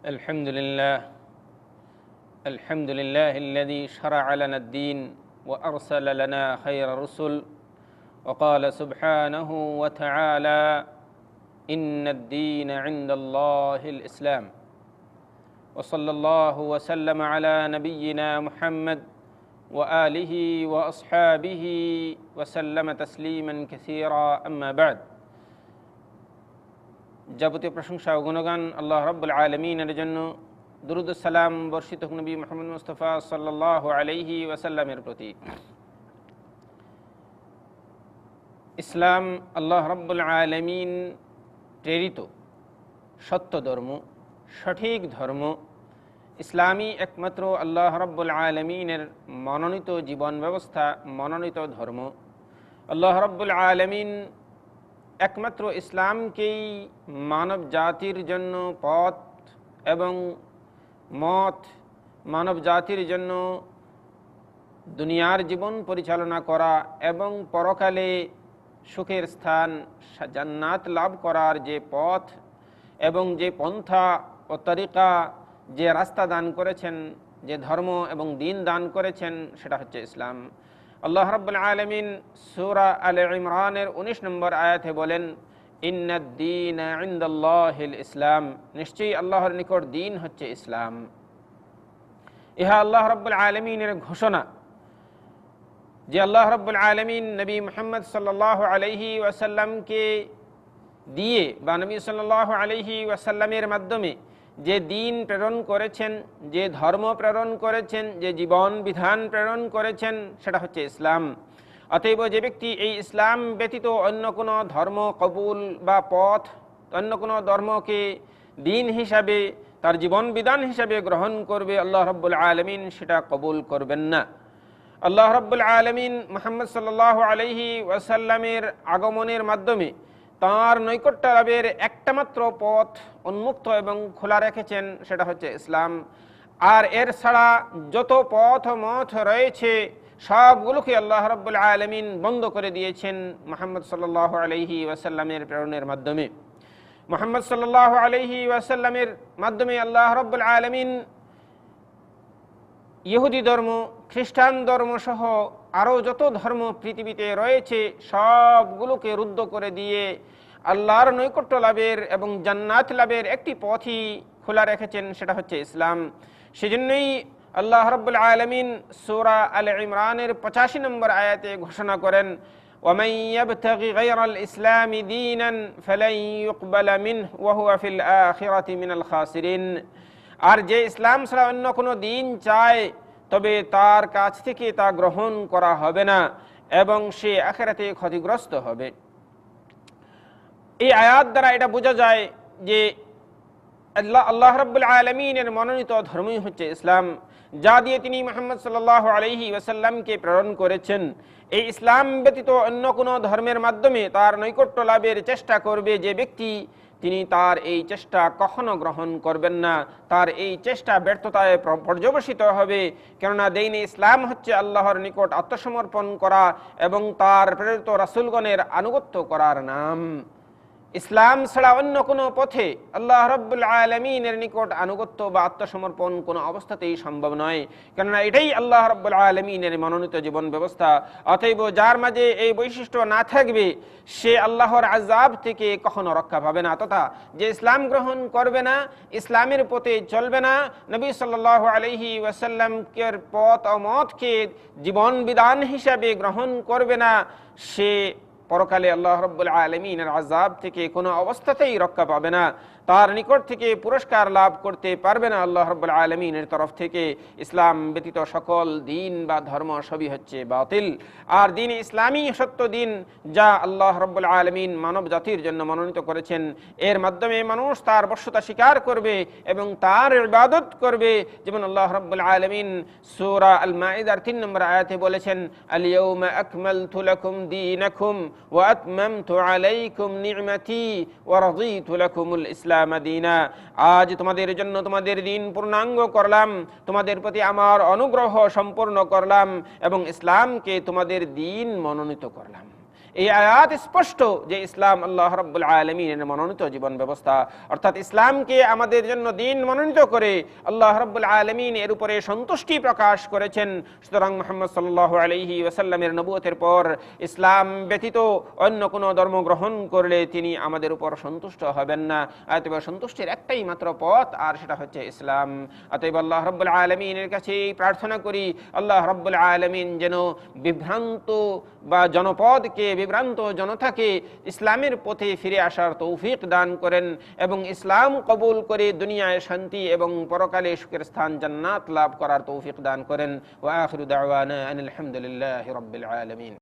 الحمد لله. الحمد لله الذي شرع لنا الدين وأرسل لنا خير الرسل. وقال سبحانه وتعالى إن الدين عند الله الإسلام. وصلى الله وسلم على نبينا محمد وآله وأصحابه وسلم تسليما كثيرا أما بعد. যাবতীয় প্রশংসা ও গুণগান আল্লাহ রব্বুল আলমিনের জন্য। দুরুদুসালাম বর্ষিত নবী মোহাম্মদ মুস্তফা সাল্লাহ আলহি ওয়াসাল্লামের প্রতি। ইসলাম আল্লাহ রব্বুল আলমিন প্রেরিত, সত্য ধর্ম, সঠিক ধর্ম, ইসলামী একমাত্র আল্লাহ রব্বুল আলমিনের মনোনীত জীবন ব্যবস্থা, মনোনীত ধর্ম। আল্লাহ রব্বুল আলমিন একমাত্র ইসলামকেই মানব জাতির জন্য পথ এবং মত মানব জাতির জন্য দুনিয়ার জীবন পরিচালনা করা এবং পরকালে সুখের স্থান জান্নাত লাভ করার যে পথ এবং যে পন্থা ও তরিকা যে রাস্তা দান করেছেন, যে ধর্ম এবং দিন দান করেছেন, সেটা হচ্ছে ইসলাম। আল্লাহ রব্বুল আলমিন সুরা আল ইমরানের উনিশ নম্বর আয়াতে বলেন ইন্দিন ইসলাম। নিশ্চয়ই আল্লাহর নিকট দিন হচ্ছে ইসলাম। ইহা আল্লাহ রব্বুল আলমিনের ঘোষণা যে আল্লাহ রব্বুল আলমিন নবী মোহাম্মদ সাল্লাহ আলহি ওয়াসাল্লামকে দিয়ে বা নবী সাল্লাহ আলহি ওয়াসাল্লামের মাধ্যমে যে দিন প্রেরণ করেছেন, যে ধর্ম প্রেরণ করেছেন, যে জীবন বিধান প্রেরণ করেছেন, সেটা হচ্ছে ইসলাম। অতএব যে ব্যক্তি এই ইসলাম ব্যতীত অন্য কোনো ধর্ম কবুল বা পথ, অন্য কোনো ধর্মকে দিন হিসাবে, তার জীবন বিধান হিসাবে গ্রহণ করবে, আল্লাহ রব্বুল আলমিন সেটা কবুল করবেন না। আল্লাহ রব্বুল আলমিন মোহাম্মদ সাল্লাহ আলহি ওয়াসাল্লামের আগমনের মাধ্যমে তাঁর নৈকট্য লাভের একটা মাত্র পথ উন্মুক্ত এবং খোলা রেখেছেন, সেটা হচ্ছে ইসলাম। আর এর ছাড়া যত পথ মথ রয়েছে, সবগুলোকে আল্লাহ রব্বুল আলমিন বন্ধ করে দিয়েছেন মোহাম্মদ সাল্লাহ আলহি ওয়াসাল্লামের প্রেরণের মাধ্যমে। মোহাম্মদ সাল্লাহ আলহি ওয়াসাল্লামের মাধ্যমে আল্লাহ রব্বুল আলমিন ইহুদি ধর্ম খ্রিস্টান ধর্ম সহ আরও যত ধর্ম পৃথিবীতে রয়েছে সবগুলোকে রুদ্ধ করে দিয়ে আল্লাহর নৈকট্য লাভের এবং জান্নাত লাভের একটি পথই খোলা রেখেছেন সেটা হচ্ছে ইসলাম সেজন্যই আল্লাহ রব্বুল আলমিন সোরা আল ইমরানের পঁচাশি নম্বর আয়াতে ঘোষণা করেন ومن يبتغي غير الإسلام دينا فلن يقبل منه وهو في الآخرة من الخاسرين আর যে ইসলাম ছাড়া অন্য কোনো দিন চায় তবে তার কাছ থেকে তা গ্রহণ করা হবে না এবং সে আখেরাতে ক্ষতিগ্রস্ত হবে। এই আয়াত দ্বারা এটা বোঝা যায় যে আল্লাহ আল্লাহ রব্বুল আলমিনের মনোনীত ধর্মই হচ্ছে ইসলাম, যা দিয়ে তিনি মোহাম্মদ সাল্লাহ আলহি ওয়াসাল্লামকে প্রেরণ করেছেন। এই ইসলাম ব্যতীত অন্য কোনো ধর্মের মাধ্যমে তার নৈকট্য লাভের চেষ্টা করবে যে ব্যক্তি তিনি তার এই চেষ্টা কখনো গ্রহণ করবেন না। তার এই চেষ্টা ব্যর্থতায় পর্যবসিত হবে। কেননা দেইন ইসলাম হচ্ছে আল্লাহর নিকট আত্মসমর্পণ করা এবং তার প্রেরিত রাসুলগণের আনুগত্য করার নাম। ইসলাম ছাড়া অন্য কোনো পথে আল্লাহ রব্বুল আলমিনের নিকট আনুগত্য বা আত্মসমর্পণ কোনো অবস্থাতেই সম্ভব নয়। কেননা এটাই আল্লাহ রব্বুল আলমিনের মনোনীত জীবন ব্যবস্থা। অতএব যার মাঝে এই বৈশিষ্ট্য না থাকবে, সে আল্লাহর আজাব থেকে কখনো রক্ষা পাবে না। তথা যে ইসলাম গ্রহণ করবে না, ইসলামের পথে চলবে না, নবী সাল্লাহ আলহি ওয়াসাল্লামকের পথ ও মতকে জীবন বিধান হিসাবে গ্রহণ করবে না, সে পরকালে আল্লাহ রব্বুল আলমিনের আজাব থেকে কোনো অবস্থাতেই রক্ষা পাবে না। তার নিকট থেকে পুরস্কার লাভ করতে পারবে না আল্লাহ রব্বুল আলমিনের তরফ থেকে। ইসলাম ব্যতীত সকল দিন বা ধর্ম সবই হচ্ছে বাতিল। আর দিন ইসলামী সত্য দিন যা আল্লাহ রব্বুল আলমিন মানব জাতির জন্য মনোনীত করেছেন, এর মাধ্যমে মানুষ তার বর্ষতা স্বীকার করবে এবং তার ইবাদত করবে। যেমন আল্লাহ রব্বুল আলমিন সুরা আল মাইদার তিন নম্বর আয়াতে বলেছেন আলিয়ৌমা আকমাল থুলাকুম দিনাকুম। আজ তোমাদের জন্য তোমাদের দিন পূর্ণাঙ্গ করলাম, তোমাদের প্রতি আমার অনুগ্রহ সম্পূর্ণ করলাম এবং ইসলামকে তোমাদের দিন মনোনীত করলাম। এই আয়াত স্পষ্ট যে ইসলাম আল্লাহ রব্বুল আলমিনের মনোনীত জীবন ব্যবস্থা, অর্থাৎ ইসলামকে আমাদের জন্য দিন মনোনীত করে আল্লাহ রব্বুল আলমিন এর উপরে সন্তুষ্টি প্রকাশ করেছেন। সুতরাং মোহাম্মদ সাল্লাহ আলহি ওয়াসাল্লামের নবুয়তের পর ইসলাম ব্যতীত অন্য কোনো ধর্ম গ্রহণ করলে তিনি আমাদের উপর সন্তুষ্ট হবেন না। অতএব সন্তুষ্টির একটাই মাত্র পথ, আর সেটা হচ্ছে ইসলাম। অতএব আল্লাহ রব্বুল আলমিনের কাছে প্রার্থনা করি, আল্লাহ রব্বুল আলমিন যেন বিভ্রান্ত বা জনপদকে বিভ্রান্ত জনতাকে ইসলামের পথে ফিরে আসার তৌফিক দান করেন এবং ইসলাম কবুল করে দুনিয়ায় শান্তি এবং পরকালে সুখের স্থান জান্নাত লাভ করার তৌফিক দান করেন। ওয়া আলহামদুলিল্লাহ আলামিন।